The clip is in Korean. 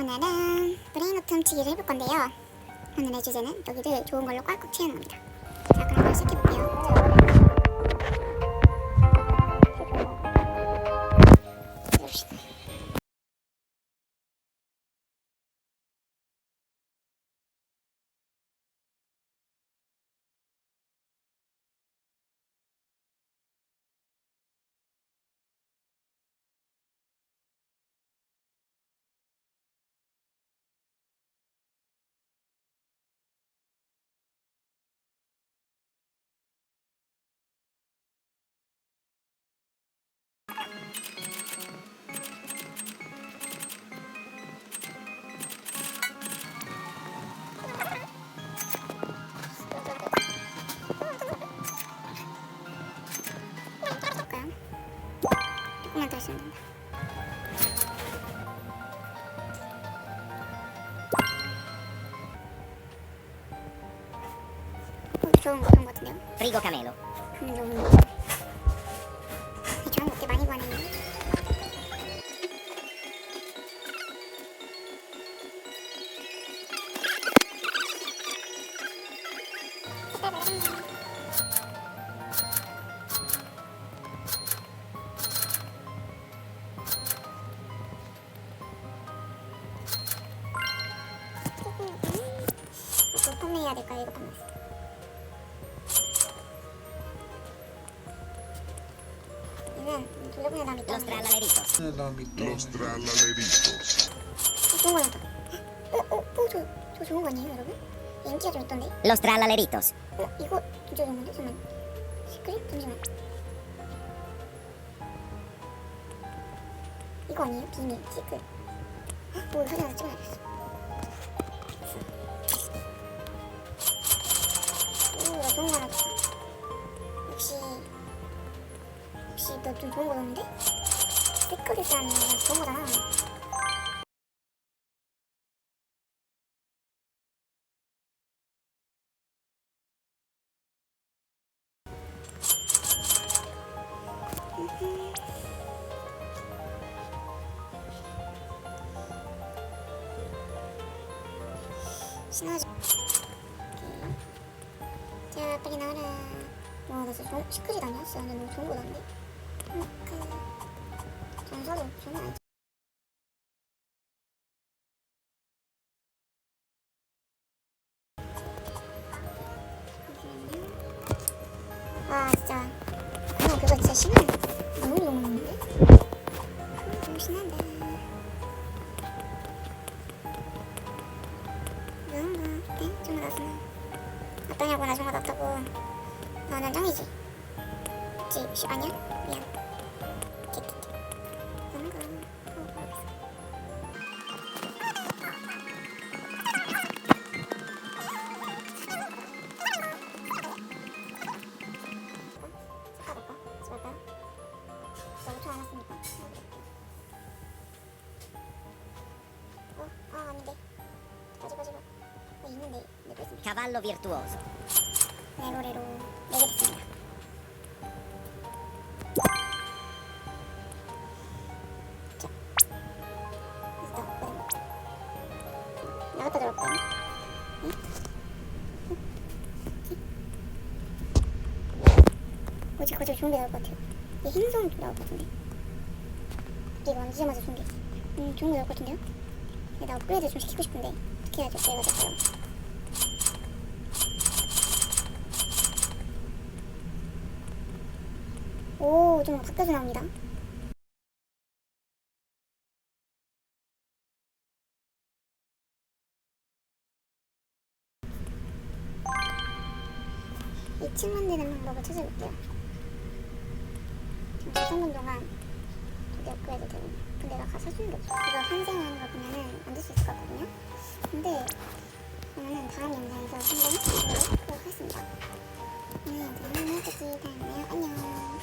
오늘은 브레인워터 훔치기를 해볼 건데요. 오늘의 주제는 여기를 좋은 걸로 꽉꽉 채우는 겁니다. 자, 그럼 시작해볼게요. 된다. 어, 좋은 거, 좋은 거 같은데요? Frigo Camelo. 음, 좋은 거. 이 좋은 것들 많이 구하네. 이거 판매 해야 될까요? 이거 판매. 얘는 돌려보내 다음에 Los trallaleritos. Los tralaleritos. 좋은 거 나왔다. 어, 어, 어, 저, 저 좋은 거 아니에요, 여러분? 인기가 좀 있던데? Los trallaleritos. 어, 이거 진짜 좋은 건데? 잠깐만. 시크릿? 잠시만. 이거 아니에요? 비밀, 시크릿. 헉, 뭐, 사진 하나 찍어놔야겠어. 좀 좋은 거 줬는데? 시크릿이라는 거 좋은 거잖아. 오케이. 자, 빨리 나와라. 와, 나 진짜 시크릿? 진짜 근데 너무 좋은 거 같네. 그. 와, 진짜. 어, 그거 진짜 신나. 너무 건데? 너무 신난다. 너무 어때? 좀 나서는 어떠냐고 나중 받았다고 너는 짱이지? 지, 시, 아니야? 가겠어 섞어볼까? 찍을까요? 저 5초 남았으 뭐지 거기 좋은 게 나올 것 같아요 이 흰손 나올 것 같은데 이거 만지자마자 좋은 게 음, 좋은 게 나올 것 같은데요? 근데 나 업그레이드 좀 시키고 싶은데 어떻게 해야지 업그레이드가 될까요? 오, 좀 바뀌어서 나옵니다. 이층 만드는 방법을 찾아볼게요. 지금 4분 동안 저기 업그레이드 되고 근데 나 가서 사주는 게 없어. 이거 환생하는 거 보면은 만들 수 있을 것 같거든요. 근데 그러면은 다음 영상에서 한번 해보도록 하겠습니다. 네, 영상은 여기까지 다음에요. 안녕.